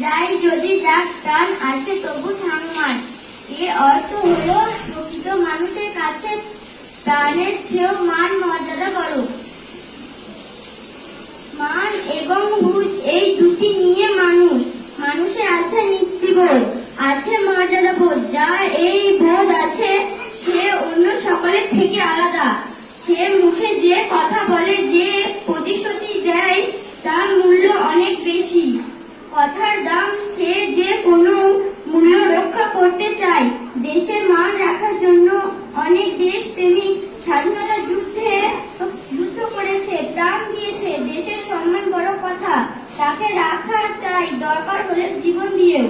যাই যদি যাক প্রাণ আছে তবু থাক এর অর্থ হলো, প্রকৃত মানুষের কাছে প্রাণের চেয়েও মান মর্যাদা বড়। মান এবং বুঝ এই দুটি নিয়ে মানুষ মানুষের আছে নীতিবোধ আছে মর্যাদা বোধ যার এই বোধ আছে, সে অন্য সকলের থেকে আলাদা। সে মুখে যে কথা বলে, যে প্রতিশ্রুতি দেয়, তার মূল্য অনেক বেশি। কথার দাম সে যে কোনো মূল্য রক্ষা করতে চায়, দেশের মান রাখার জন্য অনেক দেশ প্রেমিক স্বাধীনতা যুদ্ধে যুদ্ধ করেছে, প্রাণ দিয়েছে, দেশের সম্মান বড় কথা। তাকে রাখা চাই দরকার হলে জীবন দিয়েও।